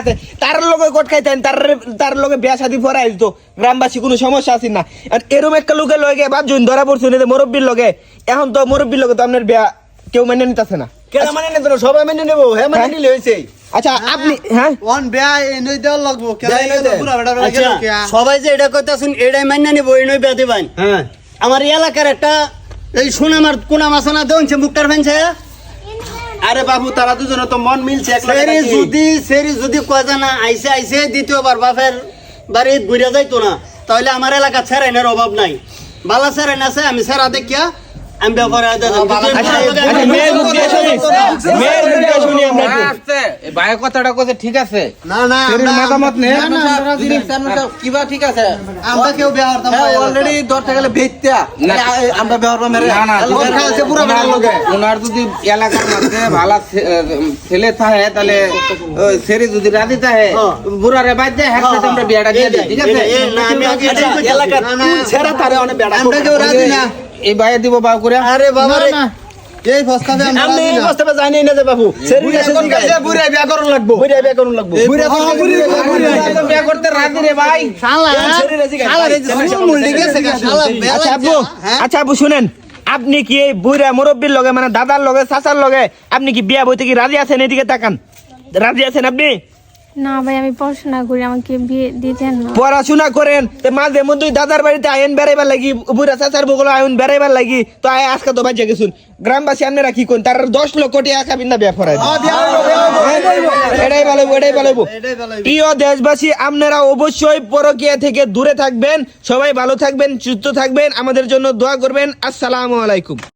আছে। তার লগে কট খাইতেন তার তার লগে বিয়া শাদি পড়াই দিত গ্রামবাসী কোনো সমস্যা আছে না। আর এরম একটা লোকে লগে বা জুন ধরা পড়ছে না মুরব্বীর লগে। এখন তো মুরব্বীর লগে তো আপনার বিয়া কেউ মেনে নিতেছে না। কেন মানে নেব সবাই মেনে নেব। হ্যাঁ মানে হ্যাঁ? নিলে হয়েছে। আচ্ছা আপনি হ্যাঁ। ওয়ান বেয়া এনই দেওয়ার লাগবো। কেন। পুরা আচ্ছা। সবাই যে এটা কইতাছেন এটাই মান্য নিব এই নই বেতে বাইন হ্যাঁ। আমার এই এলাকার একটা এই সোনামার কোনা মাসানা দেউনছে মুক্তার ফেনছে আরে বাবু তারা দুজনে তো মন মিলছে সেরি যদি সেরি যদি কয় না আইসে আইসে দ্বিতীয়বার বাপের বাড়ি ঘুরে যাইতো না তাহলে আমার এলাকা সেরাইনের অভাব নাই। বালা সেরাইন আছে আমি সেরা দেখিয়া আমি ব্যাপারে ভাইয়ের কথাটা কইছে ঠিক আছে? না না আমরা- মতামত নে না, না, আমরা রাজি কিবা ঠিক আছে? আমরা কেউ বিয়া হরতাম না অলরেডি ধরতে গেলে ভেত্যা আমরা ব্যবহার মেরে না না ওর খায় আছে পুরা বেটার লগে। ওনার যদি এলাকার মধ্যে ভালো ছেলে থাকে তাহলে সেরি যদি রাজি থাকে বুড়ারে বাদ দেয় হ্যাঁ আমরা বিয়াটা দিয়ে দিই ঠিক আছে? আচ্ছা, এলাকার কোন ছেঁড়া তারে অনেক বেড়া আমরা কেউ রাজি না। এই বাইরে দিব বাউ করে আরে বাবা রে না, না। এই প্রস্তাবে আমরা এই না। জানি না যে বাবু। সেরি কাছে বুড়া বিয়া করুন লাগবো। বুড়া বিয়া করুন লাগবো। বুড়া বুড়া বিয়া করতে রাজি রে ভাই। শালা সেরি রাজি গায়। শালা রে মুলডি গেছে। শালা আচ্ছা আব্বু হ্যাঁ? আচ্ছা শুনেন। আপনি কি এই বুড়া মুরব্বীর লগে মানে দাদার লগে চাচার লগে আপনি কি বিয়া বইতে কি রাজি আছেন? এদিকে তাকান। রাজি আছেন আপনি? না ভাই আমি পড়াশোনা করি আমাকে বিয়ে দিতেন না। পড়াশোনা করেন তো মাঝে মধ্যে দাদার বাড়িতে আইন বেড়াইবার লাগি বুড়া চাচার বগল আইন বেড়াইবার লাগি তো আয় আজকে তো বাজে গেছুন। গ্রামবাসী আপনারা কি কোন তার দশ লক্ষ টাকা বিন্দা বিয়া ফরাই এটাই ভালো। এটাই ভালো। প্রিয় দেশবাসী আপনারা অবশ্যই পরকিয়া থেকে দূরে থাকবেন। সবাই ভালো থাকবেন সুস্থ থাকবেন। আমাদের জন্য দোয়া করবেন। আসসালামু আলাইকুম।